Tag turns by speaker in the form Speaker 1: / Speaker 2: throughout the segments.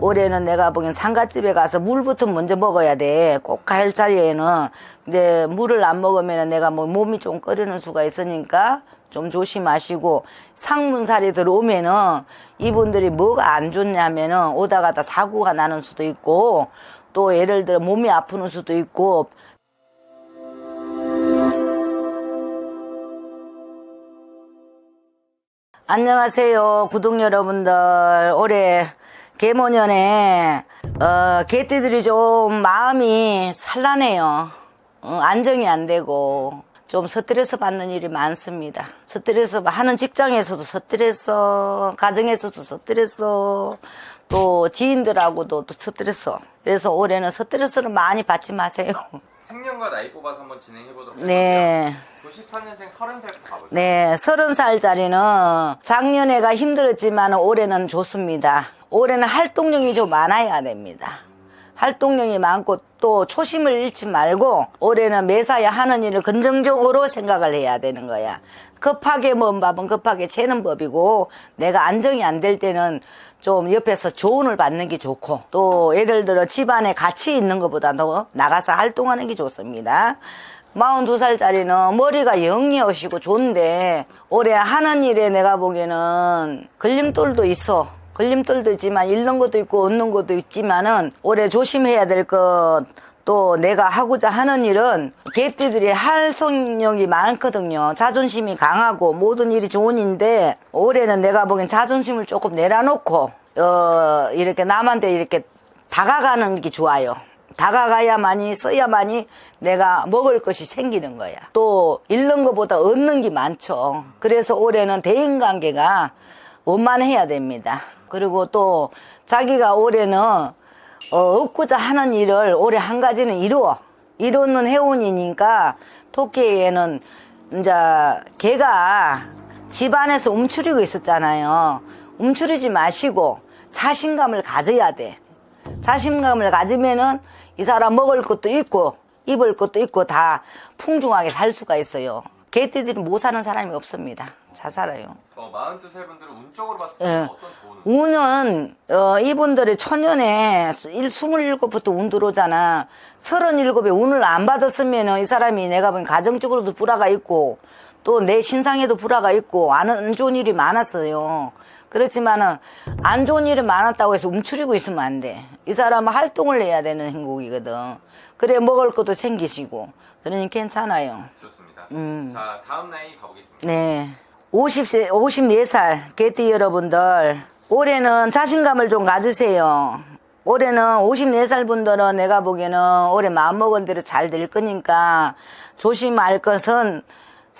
Speaker 1: 올해는 내가 보기엔 상가집에 가서 물부터 먼저 먹어야 돼. 꼭 가을자리에는. 근데 물을 안 먹으면 내가 뭐 몸이 좀 끓이는 수가 있으니까 좀 조심하시고 상문살이 들어오면은 이분들이 뭐가 안 좋냐면은 오다 가다 사고가 나는 수도 있고 또 예를 들어 몸이 아프는 수도 있고 안녕하세요 구독 여러분들 올해 개모년에 어, 개띠들이 좀 마음이 산란해요 어, 안정이 안 되고 좀 스트레스 받는 일이 많습니다 스트레스 하는 직장에서도 스트레스 가정에서도 스트레스 또 지인들하고도 또 스트레스 그래서 올해는 스트레스를 많이 받지 마세요
Speaker 2: 생년과 나이 뽑아서 한번 진행해 보도록
Speaker 1: 네.
Speaker 2: 할게요. 94년생 30살부터 가볼게요.
Speaker 1: 네, 서른 살짜리는 작년에가 힘들었지만 올해는 좋습니다. 올해는 활동량이 좀 많아야 됩니다. 활동량이 많고 또 초심을 잃지 말고 올해는 매사에 하는 일을 긍정적으로 생각을 해야 되는 거야. 급하게 먼 밥은 급하게 채는 법이고 내가 안정이 안 될 때는 좀 옆에서 조언을 받는 게 좋고 또 예를 들어 집안에 같이 있는 것보다도 나가서 활동하는 게 좋습니다. 42살짜리는 머리가 영리하시고 좋은데 올해 하는 일에 내가 보기에는 걸림돌도 있어. 걸림돌도 있지만 잃는 것도 있고 얻는 것도 있지만은 올해 조심해야 될 것 또 내가 하고자 하는 일은 개띠들이 활성력이 많거든요. 자존심이 강하고 모든 일이 좋은인데 올해는 내가 보기엔 자존심을 조금 내려놓고 어 이렇게 남한테 이렇게 다가가는 게 좋아요. 다가가야만이 써야만이 내가 먹을 것이 생기는 거야. 또 잃는 것보다 얻는 게 많죠. 그래서 올해는 대인관계가 원만해야 됩니다. 그리고 또 자기가 올해는 어, 얻고자 하는 일을 올해 한 가지는 이루어. 이루는 해운이니까 토끼에는 이제 개가 집안에서 움츠리고 있었잖아요. 움츠리지 마시고 자신감을 가져야 돼. 자신감을 가지면은 이 사람 먹을 것도 있고 입을 것도 있고 다 풍족하게 살 수가 있어요. 개띠들이 못 사는 사람이 없습니다. 잘 살아요.
Speaker 2: 어, 42살 분들은 운적으로 봤을 때
Speaker 1: 예.
Speaker 2: 어떤 좋은 운?
Speaker 1: 운은 어, 이분들이 초년에 27부터 운 들어오잖아. 37에 운을 안 받았으면 이 사람이 내가 보기엔 가정적으로도 불화가 있고 또 내 신상에도 불화가 있고 안 좋은 일이 많았어요. 그렇지만은 안 좋은 일이 많았다고 해서 움츠리고 있으면 안 돼. 이 사람은 활동을 해야 되는 행복이거든. 그래 먹을 것도 생기시고 그러니 괜찮아요.
Speaker 2: 좋습니다.
Speaker 1: 음.
Speaker 2: 자, 다음 나이 가보겠습니다.
Speaker 1: 네. 50세, 54살, 개띠 여러분들. 올해는 자신감을 좀 가지세요. 올해는 54살 분들은 내가 보기에는 올해 마음먹은 대로 잘 될 거니까 조심할 것은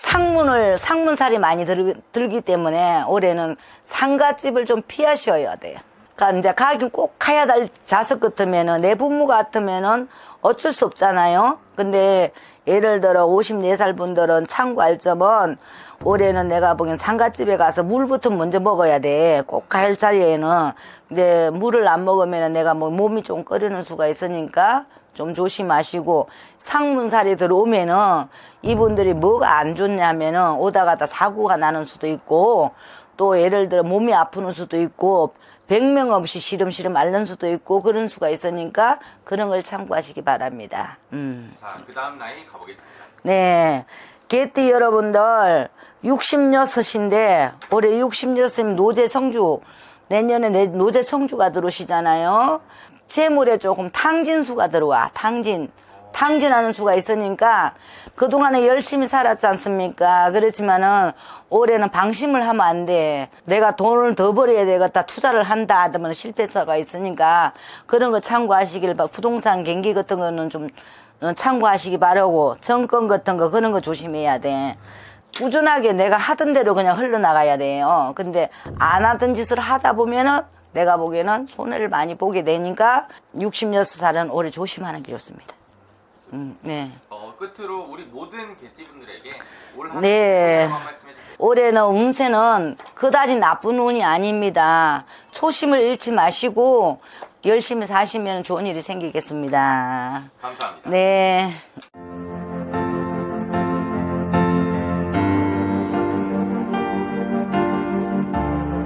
Speaker 1: 상문을, 상문살이 많이 들, 들기 때문에 올해는 상가집을 좀 피하셔야 돼요. 그러니까 이제 가긴 꼭 가야 될 자석 같으면은 내 부모 같으면은 어쩔 수 없잖아요. 근데 예를 들어 54살 분들은 참고 할 점은 올해는 내가 보기엔 상가집에 가서 물부터 먼저 먹어야 돼. 꼭 가을 자리에는. 근데 물을 안 먹으면 내가 뭐 몸이 좀 끓이는 수가 있으니까 좀 조심하시고 상문살이 들어오면은 이분들이 뭐가 안 좋냐면은 오다 가다 사고가 나는 수도 있고 또 예를 들어 몸이 아프는 수도 있고 백명 없이 시름시름 앓는 수도 있고 그런 수가 있으니까 그런 걸 참고하시기 바랍니다. 음.
Speaker 2: 자, 그 다음 나이 가보겠습니다.
Speaker 1: 네. 개띠 여러분들 66인데 올해 66이면 노제 성주 내년에 내- 노제 성주가 들어오시잖아요. 재물에 조금 탕진수가 들어와. 탕진. 탕진하는 수가 있으니까 그동안에 열심히 살았지 않습니까? 그렇지만은 올해는 방심을 하면 안 돼. 내가 돈을 더 벌어야 되겠다. 투자를 한다 하면 실패사가 있으니까 그런 거 참고하시길 바 부동산 경기 같은 거는 좀 어, 참고하시기 바라고 정권 같은 거 그런 거 조심해야 돼. 꾸준하게 내가 하던 대로 그냥 흘러나가야 돼요. 근데 안 하던 짓을 하다 보면은 내가 보기에는 손해를 많이 보게 되니까 66살은 올해 조심하는 게 좋습니다. 음, 네.
Speaker 2: 어, 끝으로 우리 모든 개띠분들에게 올 한해
Speaker 1: 네.
Speaker 2: 한번 말씀해 주세요.
Speaker 1: 올해는 운세는 그다지 나쁜 운이 아닙니다. 초심을 잃지 마시고 열심히 사시면 좋은 일이 생기겠습니다.
Speaker 2: 감사합니다.
Speaker 1: 네.